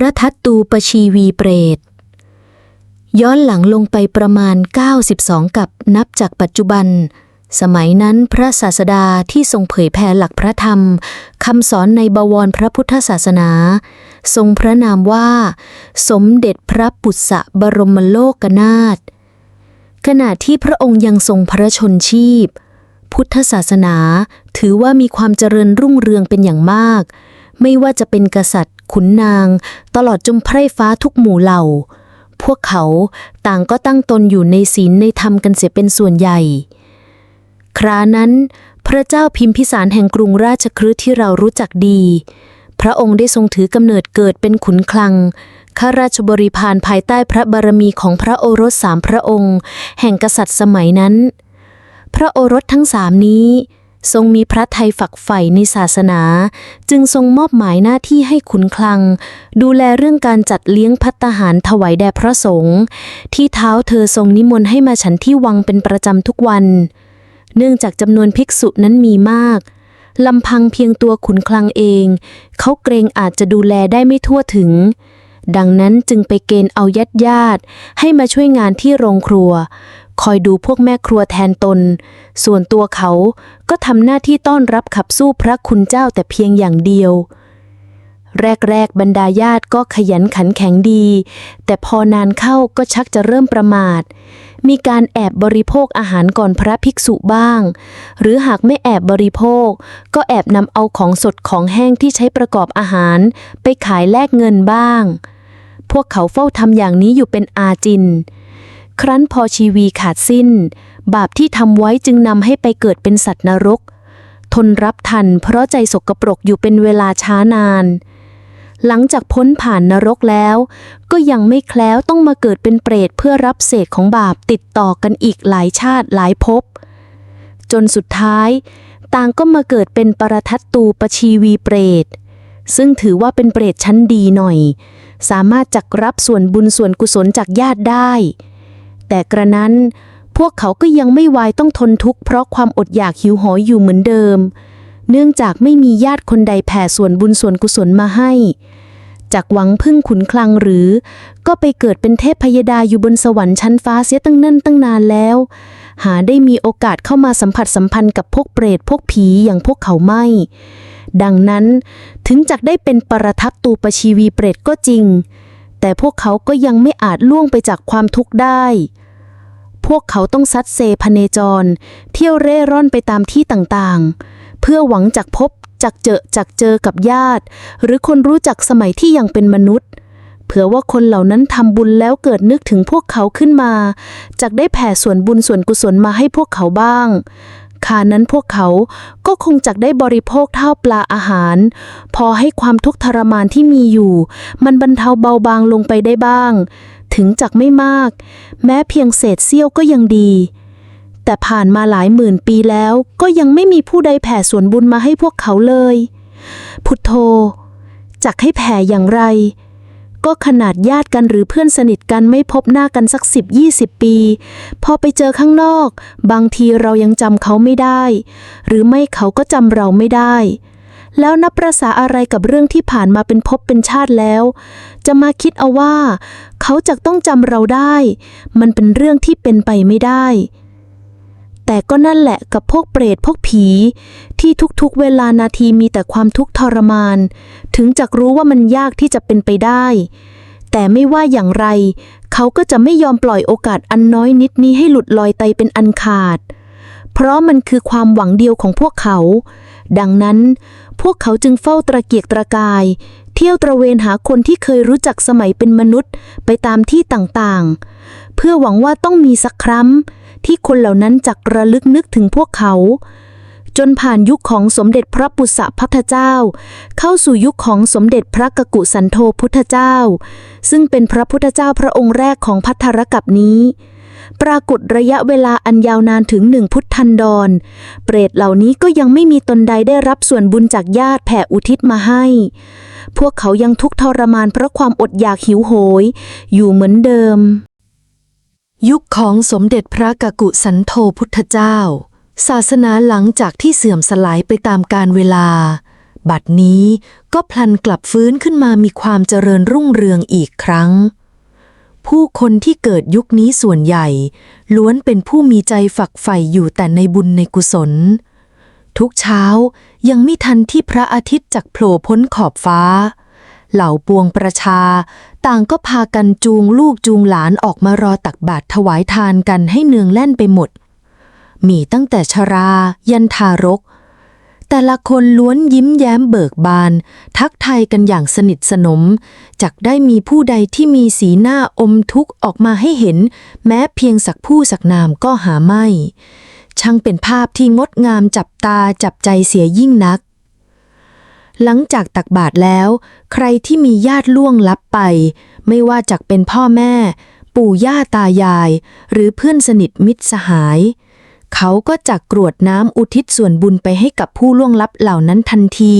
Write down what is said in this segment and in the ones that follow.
รทัตตูปชีวีเปรต ย้อนหลังลงไปประมาณ 92 กับนับจากปัจจุบัน สมัยนั้นพระศาสดาที่ทรงเผยแผ่หลักพระธรรมคำสอนในบวรพระพุทธศาสนา ทรงพระนามว่า สมเด็จพระปุษะบรมโลกนาถขณะที่พระองค์ยังทรงพระชนชีพ พุทธศาสนาถือว่ามีความเจริญรุ่งเรืองเป็นอย่างมาก ไม่ว่าจะเป็นกษัตริย์ ขุนนาง ตลอดจนไพร่ฟ้าทุกหมู่เหล่า พวกเขาต่างก็ตั้งตนอยู่ในศีลในธรรมกันเสียเป็นส่วนใหญ่ ครานั้น พระเจ้าพิมพิสารแห่งกรุงราชคฤห์ที่เรารู้จักดี พระองค์ได้ทรงถือกำเนิดเกิดเป็นขุนคลังข้าราชบริพารภายใต้พระบารมีของพระโอรสสามพระองค์ แห่งกษัตริย์สมัยนั้น พระโอรสทั้งสามนี้ ทรงมีพระไทยฝักใฝ่ในศาสนา จึงทรงมอบหมายหน้าที่ให้ขุนคลัง ดูแลเรื่องการจัดเลี้ยงพัตตาหารถวายแด่พระสงฆ์ที่เท้าเธอทรงนิมนต์ให้มาฉันที่วังเป็นประจำทุกวัน เนื่องจากจำนวนภิกษุนั้นมีมากลำพังเพียงตัวขุนคลังเอง เขาเกรงอาจจะดูแลได้ไม่ทั่วถึง ดังนั้นจึงไปเกณฑ์เอาญาติญาติให้มาช่วยงานที่โรงครัว คอยดูพวกแม่ครัวแทนตน ส่วนตัวเขาก็ทำหน้าที่ต้อนรับขับสู้พระคุณเจ้าแต่เพียงอย่างเดียว แรกๆ บรรดาญาติก็ขยันขันแข็งดี แต่พอนานเข้าก็ชักจะเริ่มประมาท มีการแอบบริโภคอาหารก่อนพระภิกษุบ้าง หรือหากไม่แอบบริโภค ก็แอบนำเอาของสดของแห้งที่ใช้ประกอบอาหาร ไปขายแลกเงินบ้าง พวกเขาเฝ้าทำอย่างนี้อยู่เป็นอาจิน ครั้นพอชีวีขาดสิ้น บาปที่ทำไว้จึงนำให้ไปเกิดเป็นสัตว์นรก ทนรับทันเพราะใจสกปรกอยู่เป็นเวลาช้านาน หลังจากพ้นผ่านนรกแล้ว ก็ยังไม่แคล้วต้องมาเกิดเป็นเปรตเพื่อรับเศษของบาปติดต่อกันอีกหลายชาติหลายภพจนสุดท้าย ต่างก็มาเกิดเป็นปรทัตตูปชีวีเปรต ซึ่งถือว่าเป็นเปรตชั้นดีหน่อย สามารถจักรับส่วนบุญส่วนกุศลจากญาติได้ แต่กระนั้น พวกเขาก็ยังไม่วายต้องทนทุกข์เพราะความอดอยากหิวโหยอยู่เหมือนเดิม เนื่องจากไม่มีญาติคนใดแผ่ส่วนบุญส่วนกุศลมาให้ จากหวังพึ่งขุนคลังหรือ ก็ไปเกิดเป็นเทพพยดาอยู่บนสวรรค์ชั้นฟ้าเสียตั้งเนิ่นตั้งนานแล้ว หาได้มีโอกาสเข้ามาสัมผัสสัมพันธ์กับพวกเปรตพวกผีอย่างพวกเขาไม่ดังนั้นถึงจักได้เป็นปรทัตตูปชีวีเปรตก็จริง แต่พวกเขาก็ยังไม่อาจล่วงไปจากความทุกข์ได้ พวกเขาต้องซัดเซพเนจร เที่ยวเร่ร่อนไปตามที่ต่างๆ เพื่อหวังจากพบจากเจอจากเจอกับญาติ หรือคนรู้จักสมัยที่ยังเป็นมนุษย์ เผื่อว่าคนเหล่านั้นทำบุญแล้วเกิดนึกถึงพวกเขาขึ้นมาจากได้แผ่ส่วนบุญส่วนกุศลมาให้พวกเขาบ้าง คานั้นพวกเขาก็คงจักได้บริโภคเท่าปลาอาหาร พอให้ความทุกข์ทรมานที่มีอยู่ มันบรรเทาเบาบางลงไปได้บ้าง ถึงจักไม่มาก แม้เพียงเศษเสี้ยวก็ยังดี แต่ผ่านมาหลายหมื่นปีแล้ว ก็ยังไม่มีผู้ใดแผ่ส่วนบุญมาให้พวกเขาเลย พุทโธจักให้แผ่อย่างไร ก็ขนาดญาติกันหรือเพื่อนสนิทกันไม่พบหน้ากันสักสิบยี่สิบปี พอไปเจอข้างนอก บางทีเรายังจำเขาไม่ได้ หรือไม่เขาก็จำเราไม่ได้ แล้วนับประษาอะไรกับเรื่องที่ผ่านมาเป็นภพเป็นชาติแล้ว จะมาคิดเอาว่า เขาจะต้องจำเราได้ มันเป็นเรื่องที่เป็นไปไม่ได้ แต่ก็นั่นแหละกับพวกเปรตพวกผี ที่ทุกๆเวลานาทีมีแต่ความทุกข์ทรมาน ถึงจะรู้ว่ามันยากที่จะเป็นไปได้ แต่ไม่ว่าอย่างไร เขาก็จะไม่ยอมปล่อยโอกาสอันน้อยนิดนี้ให้หลุดลอยไปเป็นอันขาด เพราะมันคือความหวังเดียวของพวกเขา ดังนั้น พวกเขาจึงเฝ้าตระเกียกตระกาย เที่ยวตระเวนหาคนที่เคยรู้จักสมัยเป็นมนุษย์ไปตามที่ต่างๆ เพื่อหวังว่าต้องมีสักครั้ง ที่คนเหล่านั้นจักระลึกนึกถึงพวกเขา จนผ่านยุคของสมเด็จพระปุษะพัทธเจ้า เข้าสู่ยุคของสมเด็จพระกกุสันโธพุทธเจ้า ซึ่งเป็นพระพุทธเจ้าพระองค์แรกของพัทธรกับนี้ปรากฏระยะเวลาอันยาวนานถึงหนึ่งพุทธันดร เปรตเหล่านี้ก็ยังไม่มีตนใดได้รับส่วนบุญจากญาติแผ่อุทิศมาให้ พวกเขายังทุกข์ทรมานเพราะความอดอยากหิวโหย อยู่เหมือนเดิม ยุคของสมเด็จพระกกุสันโธพุทธเจ้า ศาสนาหลังจากที่เสื่อมสลายไปตามกาลเวลา บัดนี้ก็พลันกลับฟื้นขึ้นมามีความเจริญรุ่งเรืองอีกครั้ง ผู้คนที่เกิดยุคนี้ส่วนใหญ่ ล้วนเป็นผู้มีใจฝักใฝ่อยู่แต่ในบุญในกุศล ทุกเช้ายังไม่ทันที่พระอาทิตย์จักโผล่พ้นขอบฟ้า เหล่าปวงประชา ต่างก็พากันจูงลูกจูงหลานออกมารอตักบาตรถวายทานกันให้เนืองแล่นไปหมด มีตั้งแต่ชรา ยันทารก แต่ละคนล้วนยิ้มแย้มเบิกบาน ทักทายกันอย่างสนิทสนม จักได้มีผู้ใดที่มีสีหน้าอมทุกข์ออกมาให้เห็น แม้เพียงสักผู้สักนามก็หาไม่ ช่างเป็นภาพที่งดงามจับตาจับใจเสียยิ่งนัก หลังจากตักบาตรแล้ว ใครที่มีญาติล่วงลับไป ไม่ว่าจากเป็นพ่อแม่ ปู่ย่าตายาย หรือเพื่อนสนิทมิตรสหาย เขาก็จักกรวดน้ำอุทิศส่วนบุญไปให้กับผู้ล่วงลับเหล่านั้นทันที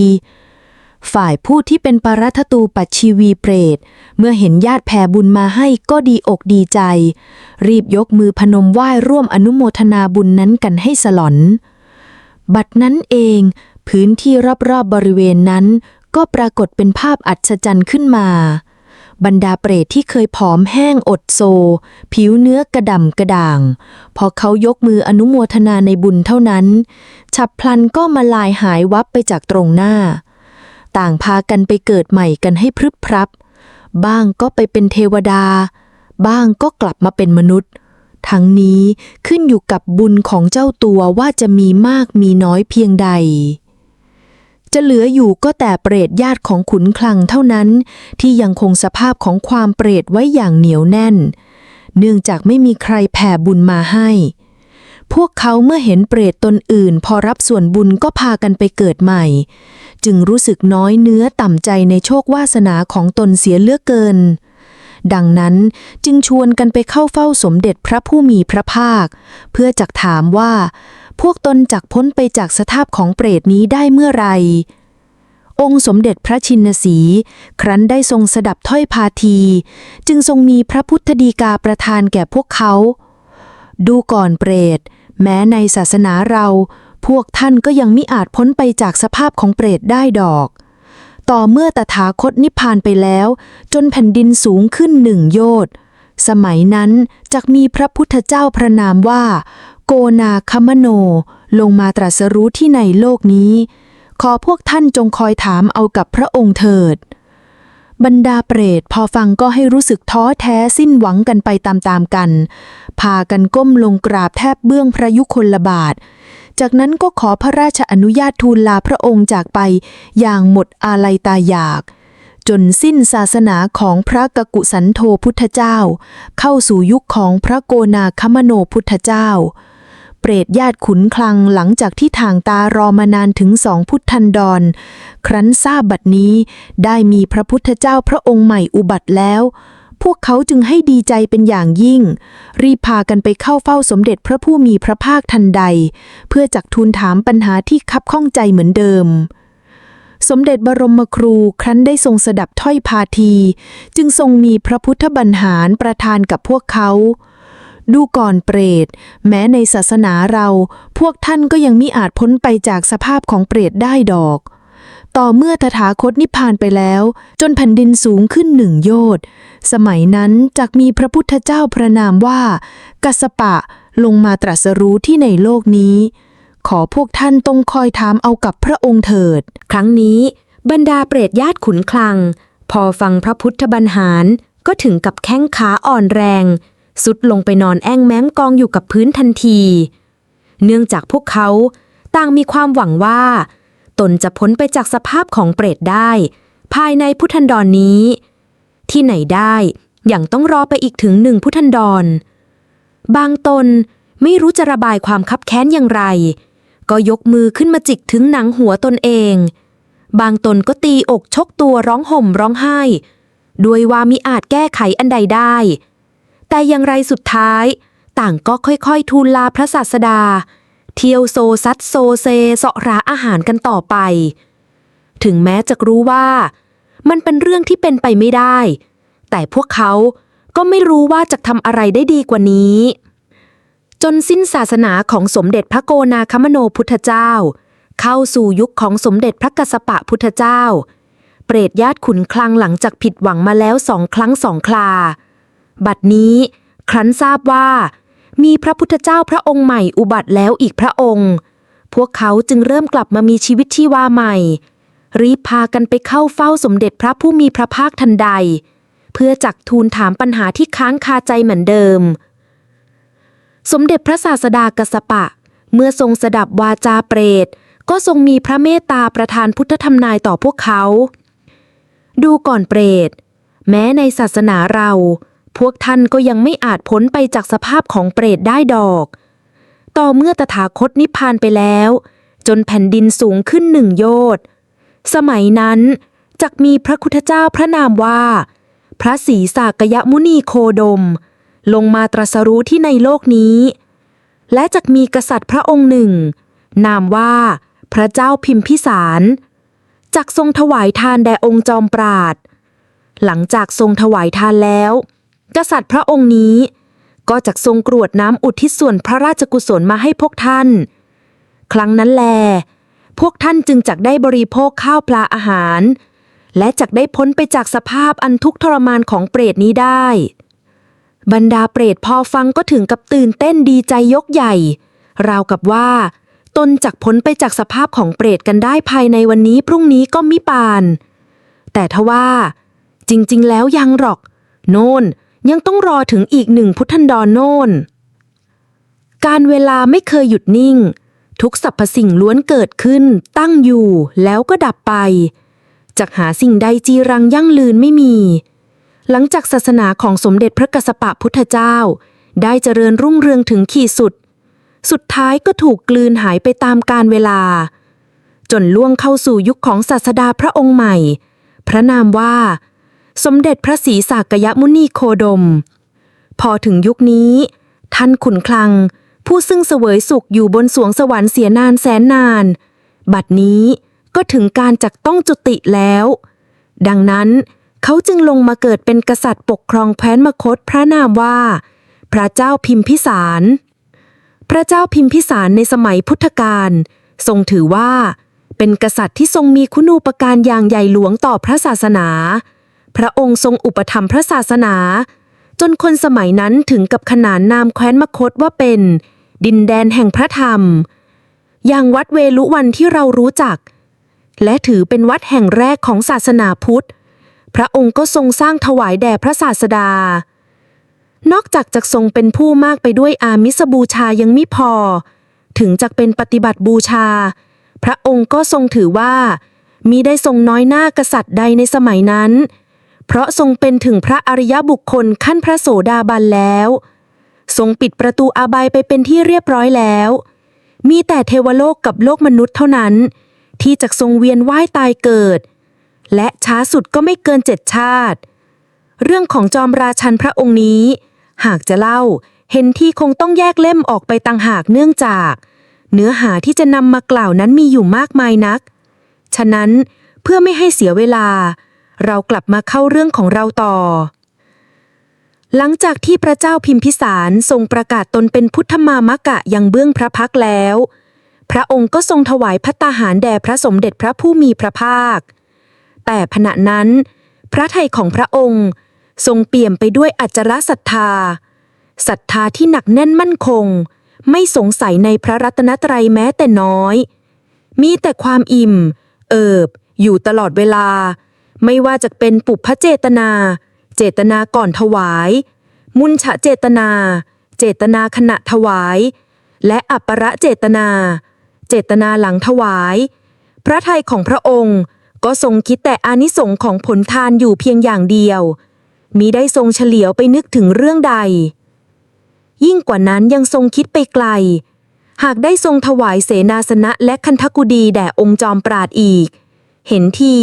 ฝ่ายผู้ที่เป็นปรัตตูปัชชีวีเปรต เมื่อเห็นญาติแผ่บุญมาให้ก็ดีอกดีใจ รีบยกมือพนมไหว้ร่วมอนุโมทนาบุญนั้นกันให้สลอนบัดนั้นเอง พื้นที่รอบๆบบริเวณนั้น ก็ปรากฏเป็นภาพอัศจรรย์ขึ้นมา บรรดาเปรตที่เคยผอมแห้งอดโซ ผิวเนื้อกระดำกระด่าง พอเขายกมืออนุโมทนาในบุญเท่านั้น ฉับพลันก็มาลายหายวับไปจากตรงหน้า ต่างพากันไปเกิดใหม่กันให้พรึบพรับ บ้างก็ไปเป็นเทวดา บ้างก็กลับมาเป็นมนุษย์ทั้งนี้ขึ้นอยู่กับบุญของเจ้าตัวว่าจะมีมากมีน้อยเพียงใด จะเหลืออยู่ก็แต่เปรตญาติของขุนคลังเท่านั้น ที่ยังคงสภาพของความเปรตไว้อย่างเหนียวแน่น เนื่องจากไม่มีใครแผ่บุญมาให้ พวกเขาเมื่อเห็นเปรตตนอื่น พอรับส่วนบุญก็พากันไปเกิดใหม่ จึงรู้สึกน้อยเนื้อต่ำใจในโชควาสนาของตนเสียเลือกเกิน ดังนั้นจึงชวนกันไปเข้าเฝ้าสมเด็จพระผู้มีพระภาค เพื่อจักถามว่า พวกตนจักพ้นไปจากสภาพของเปรตนี้ได้เมื่อไรองค์สมเด็จพระชินสี ครั้นได้ทรงสดับถ้อยพาที จึงทรงมีพระพุทธดีกาประทานแก่พวกเขา ดูก่อนเปรต แม้ในศาสนาเรา พวกท่านก็ยังมิอาจพ้นไปจากสภาพของเปรตได้ดอก ต่อเมื่อตถาคตนิพพานไปแล้ว จนแผ่นดินสูงขึ้นหนึ่งโยชน์สมัยนั้นจักมีพระพุทธเจ้าพระนามว่า โกนาคมโน ลงมาตรัสรู้ที่ในโลกนี้ ขอพวกท่านจงคอยถามเอากับพระองค์เถิด บรรดาเปรตพอฟังก็ให้รู้สึกท้อแท้สิ้นหวังกันไปตามๆกัน พากันก้มลงกราบแทบเบื้องพระยุคลบาท จากนั้นก็ขอพระราชอนุญาตทูลลาพระองค์จากไปอย่างหมดอาลัยตาอยาก จนสิ้นศาสนาของพระกกุสันโธพุทธเจ้า เข้าสู่ยุคของพระโกนาคมโนพุทธเจ้า เปรตญาติขุนคลังหลังจากที่ทางตารอมานานถึงสองพุทธันดร ครั้นทราบบัดนี้ได้มีพระพุทธเจ้าพระองค์ใหม่อุบัติแล้ว พวกเขาจึงให้ดีใจเป็นอย่างยิ่ง รีบพากันไปเข้าเฝ้าสมเด็จพระผู้มีพระภาคทันใด เพื่อจักทูลถามปัญหาที่คับข้องใจเหมือนเดิม สมเด็จบรมครูครั้นได้ทรงสดับถ้อยพาที จึงทรงมีพระพุทธบัญหารประทานกับพวกเขา ดูก่อนเปรต แม้ในศาสนาเรา พวกท่านก็ยังมิอาจพ้นไปจากสภาพของเปรตได้ดอก ต่อเมื่อตถาคตนิพพานไปแล้ว จนแผ่นดินสูงขึ้นหนึ่งโยชน์สมัยนั้นจักมีพระพุทธเจ้าพระนามว่า กัสสปะลงมาตรัสรู้ที่ในโลกนี้ ขอพวกท่านต้องคอยถามเอากับพระองค์เถิด ครั้งนี้บรรดาเปรตญาติขุนคลัง พอฟังพระพุทธบัญหารก็ถึงกับแข้งขาอ่อนแรง สุดลงไปนอนแอ้งแม้มกองอยู่กับพื้นทันที เนื่องจากพวกเขาต่างมีความหวังว่า ตนจะพ้นไปจากสภาพของเปรตได้ ภายในพุทธันดรนนี้ ที่ไหนได้อย่างต้องรอไปอีกถึงหนึ่งพุทธันดร บางตนไม่รู้จะระบายความคับแค้นอย่างไร ก็ยกมือขึ้นมาจิกถึงหนังหัวตนเอง บางตนก็ตีอกชกตัวร้องห่มร้องไห้ ด้วยว่ามิอาจแก้ไขอันใดได้ แต่อย่างไรสุดท้าย ต่างก็ค่อยๆ ทูลลาพระศาสดา เที่ยวโซซัดโซเซเสาะหราอาหารกันต่อไป ถึงแม้จะรู้ว่า มันเป็นเรื่องที่เป็นไปไม่ได้ แต่พวกเขาก็ไม่รู้ว่าจะทำอะไรได้ดีกว่านี้ จนสิ้นศาสนาของสมเด็จพระโกนาคมโนพุทธเจ้า เข้าสู่ยุคของสมเด็จพระกสปะพุทธเจ้า เปรตญาติขุนคลังหลังจากผิดหวังมาแล้วสองครั้งสองคราบัดนี้ครั้นทราบว่า มีพระพุทธเจ้าพระองค์ใหม่อุบัติแล้วอีกพระองค์ พวกเขาจึงเริ่มกลับมามีชีวิตชีวาใหม่ รีบพากันไปเข้าเฝ้าสมเด็จพระผู้มีพระภาคทันใด เพื่อจักทูลถามปัญหาที่ค้างคาใจเหมือนเดิม สมเด็จพระศาสดากสปะ เมื่อทรงสดับวาจาเปรต ก็ทรงมีพระเมตตาประทานพุทธธรรมนายต่อพวกเขา ดูก่อนเปรต แม้ในศาสนาเรา พวกท่านก็ยังไม่อาจพ้นไปจากสภาพของเปรตได้ดอก ต่อเมื่อตถาคตนิพพานไปแล้ว จนแผ่นดินสูงขึ้นหนึ่งโยชน์สมัยนั้นจักมีพระคุทธเจ้าพระนามว่า พระศรีสากยมุนีโคดม ลงมาตรัสรู้ที่ในโลกนี้ และจักมีกษัตริย์พระองค์หนึ่ง นามว่า พระเจ้าพิมพิสารจักทรงถวายทานแด่องค์จอมปราด หลังจากทรงถวายทานแล้ว กษัตริย์พระองค์นี้ ก็จักทรงกรวดน้ำอุทิศส่วนพระราชกุศลมาให้พวกท่าน ครั้งนั้นแล พวกท่านจึงจักได้บริโภคข้าวปลาอาหาร และจักได้พ้นไปจากสภาพอันทุกข์ทรมานของเปรตนี้ได้ บรรดาเปรตพอฟังก็ถึงกับตื่นเต้นดีใจยกใหญ่ ราวกับว่า ตนจักพ้นไปจากสภาพของเปรตกันได้ภายในวันนี้พรุ่งนี้ก็มิปาน แต่ทว่า จริง ๆ แล้วยังหรอก โน่น ยังต้องรอถึงอีกหนึ่งพุทธันดรโน่น การเวลาไม่เคยหยุดนิ่ง ทุกสรรพสิ่งล้วนเกิดขึ้น ตั้งอยู่แล้วก็ดับไป จากหาสิ่งใดจีรังยั่งลืนไม่มี หลังจากศาสนาของสมเด็จพระกสปะพุทธเจ้า ได้เจริญรุ่งเรืองถึงขีดสุด สุดท้ายก็ถูกกลืนหายไปตามกาลเวลา จนล่วงเข้าสู่ยุคของศาสดาพระองค์ใหม่ พระนามว่า สมเด็จพระศรีสากยมุนีโคดม พอถึงยุคนี้ ท่านขุนคลัง ผู้ซึ่งเสวยสุขอยู่บนสวงสวรรค์เสียนานแสนนาน บัดนี้ก็ถึงการจักต้องจุติแล้ว ดังนั้นเขาจึงลงมาเกิดเป็นกษัตริย์ปกครองแคว้นมคตพระนามว่า พระเจ้าพิมพิสาร พระเจ้าพิมพิสารในสมัยพุทธกาลทรงถือว่า เป็นกษัตริย์ที่ทรงมีคุณูปการอย่างใหญ่หลวงต่อพระศาสนา พระองค์ทรงอุปถัมภ์พระศาสนา จนคนสมัยนั้นถึงกับขนานนามแคว้นมคตว่าเป็น ดินแดนแห่งพระธรรม อย่างวัดเวลุวันที่เรารู้จัก และถือเป็นวัดแห่งแรกของศาสนาพุทธ พระองค์ก็ทรงสร้างถวายแด่พระศาสดา นอกจากจะทรงเป็นผู้มากไปด้วยอามิสบูชายังม่พอ ถึงจะเป็นปฏิบัติบูชา พระองค์ก็ทรงถือว่ามิได้ทรงน้อยหน้ากษัตริย์ใดในสมัยนั้น เพราะทรงเป็นถึงพระอริยบุคคลขั้นพระโสดาบันแล้ว ทรงปิดประตูอาบายไปเป็นที่เรียบร้อยแล้ว มีแต่เทวโลกกับโลกมนุษย์เท่านั้น ที่จะทรงเวียนว่ายตายเกิด และช้าสุดก็ไม่เกินเจ็ดชาติ เรื่องของจอมราชันพระองค์นี้ หากจะเล่าเห็นที่คงต้องแยกเล่มออกไปต่างหากเนื่องจาก เนื้อหาที่จะนำมากล่าวนั้นมีอยู่มากมายนัก ฉะนั้นเพื่อไม่ให้เสียเวลา เรากลับมาเข้าเรื่องของเราต่อ หลังจากที่พระเจ้าพิมพิสารทรงประกาศตนเป็นพุทธมามกะยังเบื้องพระพักแล้ว พระองค์ก็ทรงถวายพัตตาหารแด่พระสมเด็จพระผู้มีพระภาค แต่ขณะนั้น พระทัยของพระองค์ทรงเปี่ยมไปด้วยอัจฉริศรัทธาศรัทธาที่หนักแน่นมั่นคง ไม่สงสัยในพระรัตนตรัยแม้แต่น้อย มีแต่ความอิ่ม เอิบ อยู่ตลอดเวลา ไม่ว่าจะเป็นปุพพเจตนา เจตนาก่อนถวาย มุนฉะเจตนา เจตนาขณะถวาย และอัปปะเจตนา เจตนาหลังถวาย พระทัยของพระองค์ก็ทรงคิดแต่อานิสงส์ของผลทานอยู่เพียงอย่างเดียวมิได้ทรงเฉลียวไปนึกถึงเรื่องใด ยิ่งกว่านั้นยังทรงคิดไปไกล หากได้ทรงถวายเสนาสนะและคันธกุดีแด่องค์จอมปราดอีก เห็นที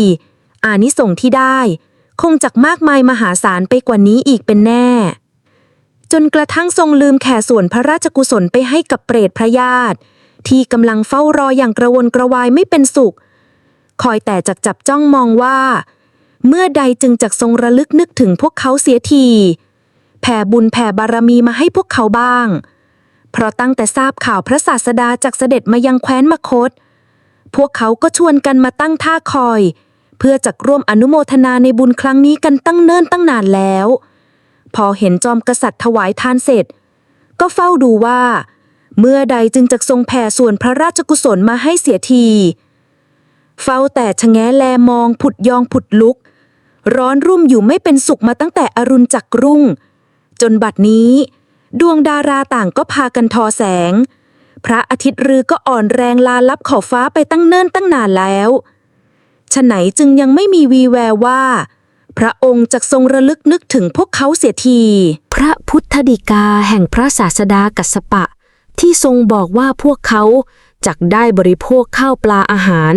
อานิสงส์ที่ได้ คงจักมากมายมหาศาลไปกว่านี้อีกเป็นแน่ จนกระทั่งทรงลืมแข่ส่วนพระราชกุศลไปให้กับเปรตพระญาติ ที่กำลังเฝ้ารออย่างกระวนกระวายไม่เป็นสุข คอยแต่จักจับจ้องมองว่า เมื่อใดจึงจักทรงระลึกนึกถึงพวกเขาเสียทีแผ่บุญแผ่บารมีมาให้พวกเขาบ้าง เพราะตั้งแต่ทราบข่าวพระศาสดาจากเสด็จมายังแคว้นมคต พวกเขาก็ชวนกันมาตั้งท่าคอย เพื่อจะร่วมอนุโมทนาในบุญครั้งนี้กันตั้งเนิ่นตั้งนานแล้ว พอเห็นจอมกษัตริย์ถวายทานเสร็จ ก็เฝ้าดูว่า เมื่อใดจึงจะทรงแผ่ส่วนพระราชกุศลมาให้เสียที เฝ้าแต่ชะแงแลมองผุดยองผุดลุก ร้อนรุ่มอยู่ไม่เป็นสุขมาตั้งแต่อรุณจักรุ่ง จนบัดนี้ ดวงดาราต่างก็พากันทอแสง พระอาทิตย์รือก็อ่อนแรงลาลับขอบฟ้าไปตั้งเนิ่นตั้งนานแล้ว ฉะไหนจึงยังไม่มีวีแววว่า พระองค์จะทรงระลึกนึกถึงพวกเขาเสียที พระพุทธดิกาแห่งพระศาสดากัสสปะ ที่ทรงบอกว่าพวกเขาจักได้บริโภคข้าวปลาอาหาร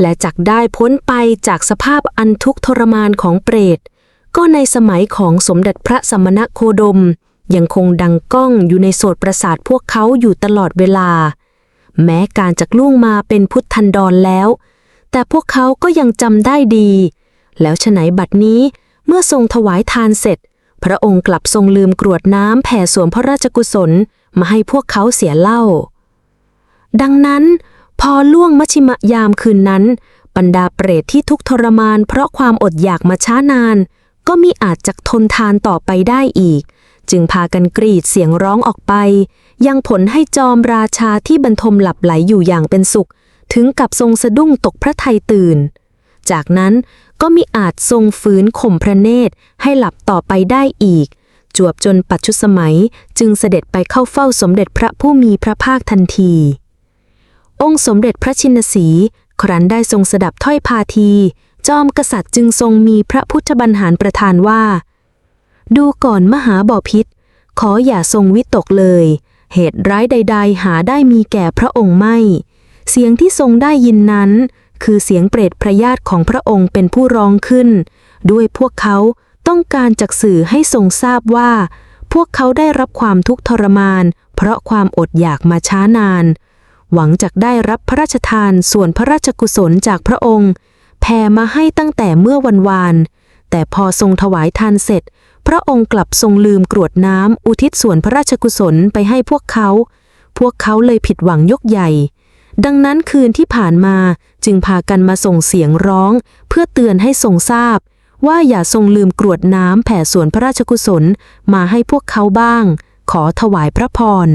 และจักได้พ้นไปจากสภาพอันทุกข์ทรมานของเปรต ก็ในสมัยของสมเด็จพระสมณโคดม ยังคงดังก้องอยู่ในโสตประสาทพวกเขาอยู่ตลอดเวลา แม้การจักล่วงมาเป็นพุทธันดรแล้ว แต่พวกเขาก็ยังจำได้ดี แล้วฉไหนบัดนี้เมื่อทรงถวายทานเสร็จ พระองค์กลับทรงลืมกรวดน้ำแผ่ส่วนพระราชกุศลมาให้พวกเขาเสียเล่า ดังนั้น พอล่วงมชิมยามคืนนั้น บรรดาเปรตที่ทุกทรมาน เพราะความอดอยากมาช้านาน ก็มิอาจจะทนทานต่อไปได้อีก จึงพากันกรีดเสียงร้องออกไป ยังผลให้จอมราชาที่บรรทมหลับไหลอยู่อย่างเป็นสุข ถึงกับทรงสะดุ้งตกพระทัยตื่น จากนั้นก็มิอาจทรงฝืนข่มพระเนตรให้หลับต่อไปได้อีก จวบจนปัจจุสมัยจึงเสด็จไปเข้าเฝ้าสมเด็จพระผู้มีพระภาคทันที องค์สมเด็จพระชินสีครั้นได้ทรงสดับถ้อยพาที จอมกษัตริย์จึงทรงมีพระพุทธบัญหารประทานว่า ดูก่อนมหาบอพิษ ขออย่าทรงวิตกเลย เหตุร้ายใด ๆ หาได้มีแก่พระองค์ไม่ เสียงที่ทรงได้ยินนั้น คือเสียงเปรตพระญาติของพระองค์เป็นผู้ร้องขึ้น ด้วยพวกเขาต้องการจักสื่อให้ทรงทราบว่า พวกเขาได้รับความทุกข์ทรมาน เพราะความอดอยากมาช้านาน หวังจากได้รับพระราชทานส่วนพระราชกุศลจากพระองค์แผ่มาให้ตั้งแต่เมื่อวันวาน แต่พอทรงถวายทานเสร็จ พระองค์กลับทรงลืมกรวดน้ำอุทิศส่วนพระราชกุศลไปให้พวกเขา พวกเขาเลยผิดหวังยกใหญ่ ดังนั้นคืนที่ผ่านมาจึงพากันมาส่งเสียงร้อง เพื่อเตือนให้ทรงทราบ ว่าอย่าทรงลืมกรวดน้ำแผ่ส่วนพระราชกุศลมาให้พวกเขาบ้าง ขอถวายพระพร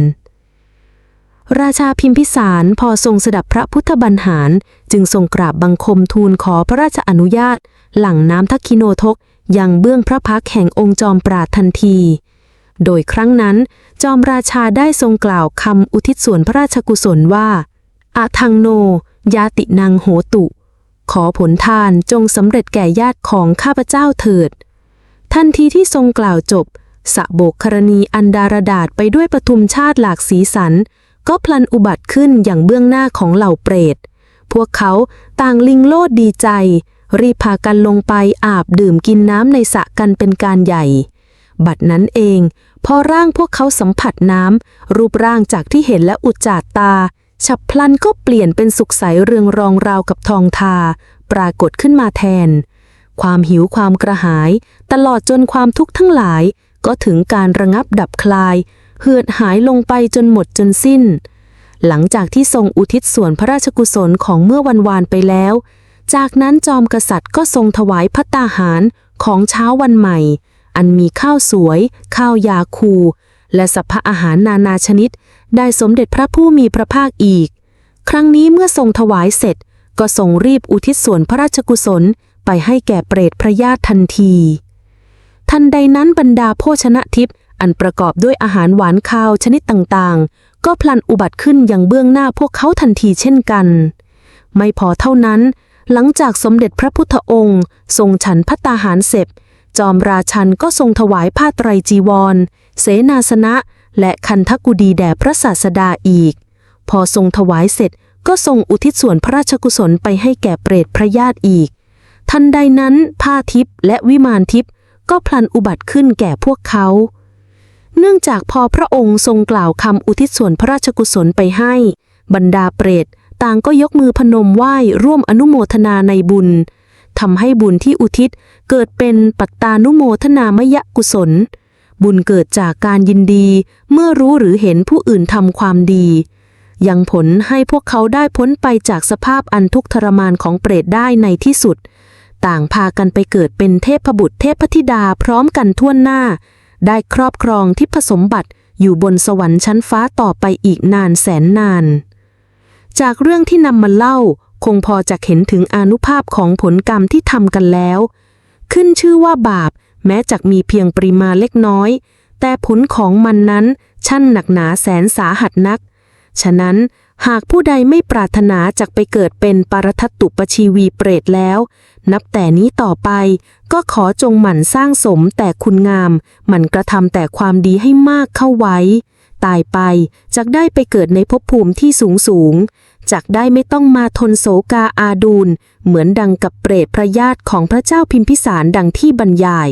ราชาพิมพิสารพอทรงสดับพระพุทธบัญหารจึงทรงกราบบังคมทูลขอพระราชอนุญาต หลั่งน้ำทักคิโนทกยังเบื้องพระพักแห่งองค์จอมปราดทันที โดยครั้งนั้น จอมราชาได้ทรงกล่าวคำอุทิศส่วนพระราชกุศลว่า อาทังโน ยาตินังโหตุ ขอผลทานจงสำเร็จแก่ญาติของข้าพเจ้าเถิด ทันทีที่ทรงกล่าวจบ สะโบกครณีอันดารดาษไปด้วยปทุมชาติหลากสีสัน ก็พลันอุบัติขึ้นอย่างเบื้องหน้าของเหล่าเปรต พวกเขาต่างลิงโลดดีใจ รีบพากันลงไปอาบดื่มกินน้ำในสระกันเป็นการใหญ่ บัดนั้นเอง พอร่างพวกเขาสัมผัสน้ำรูปร่างจากที่เห็นและอุจจาตา ฉับพลันก็เปลี่ยนเป็นสุขใสเรืองรองราวกับทองทา ปรากฏขึ้นมาแทน ความหิวความกระหาย ตลอดจนความทุกข์ทั้งหลาย ก็ถึงการระงับดับคลาย เหือดหายลงไปจนหมดจนสิ้น หลังจากที่ทรงอุทิศส่วนพระราชกุศลของเมื่อวันวานไปแล้ว จากนั้นจอมกษัตริย์ก็ทรงถวายพัตตาหารของเช้าวันใหม่ อันมีข้าวสวย ข้าวยาคู และสัพพะอาหารนานาชนิด ได้สมเด็จพระผู้มีพระภาคอีก ครั้งนี้เมื่อทรงถวายเสร็จ ก็ทรงรีบอุทิศส่วนพระราชกุศลไปให้แก่เปรตพระญาติทันที ทันใดนั้นบรรดาโภชนะทิพย์อันประกอบด้วยอาหารหวานข้าวชนิดต่างๆ ก็พลันอุบัติขึ้นอย่างเบื้องหน้าพวกเขาทันทีเช่นกัน ไม่พอเท่านั้น หลังจากสมเด็จพระพุทธองค์ ทรงฉันพัตตาหารเสร็จ จอมราชันก็ทรงถวายผ้าไตรจีวร เสนาสนะ และคันทกุดีแด่พระศาสดาอีก พอทรงถวายเสร็จก็ทรงอุทิศส่วนพระราชกุศลไปให้แก่เปรตพระญาติอีก ทันใดนั้นผ้าทิพย์และวิมานทิพย์ก็พลันอุบัติขึ้นแก่พวกเขา เนื่องจากพอพระองค์ทรงกล่าวคำอุทิศส่วนพระราชกุศลไปให้ บรรดาเปรตต่างก็ยกมือพนมไหว้ร่วมอนุโมทนาในบุญ ทำให้บุญที่อุทิศเกิดเป็นปัตตานุโมทนามยกุศล บุญเกิดจากการยินดี เมื่อรู้หรือเห็นผู้อื่นทำความดี ยังผลให้พวกเขาได้พ้นไปจากสภาพอันทุกข์ทรมานของเปรตได้ในที่สุด ต่างพากันไปเกิดเป็นเทพบุตรเทพธิดาพร้อมกันทั่วหน้า ได้ครอบครองทิพสมบัติอยู่บนสวรรค์ชั้นฟ้าต่อไปอีกนานแสนนาน จากเรื่องที่นำมาเล่า คงพอจะเห็นถึงอนุภาพของผลกรรมที่ทำกันแล้ว ขึ้นชื่อว่าบาป แม้จะมีเพียงปริมาณเล็กน้อย แต่ผลของมันนั้นช่างหนักหนาแสนสาหัสนัก ฉะนั้นหากผู้ใดไม่ปรารถนาจะไปเกิดเป็นปรทัตตุปชีวีเปรตแล้ว นับแต่นี้ต่อไปก็ขอจงหมั่นสร้างสมแต่คุณงาม หมั่นกระทำแต่ความดีให้มากเข้าไว้ ตายไปจักได้ไปเกิดในภพภูมิที่สูงสูง จักได้ไม่ต้องมาทนโศกาอาดูล เหมือนดังกับเปรตพระญาติของพระเจ้าพิมพิสารดังที่บรรยาย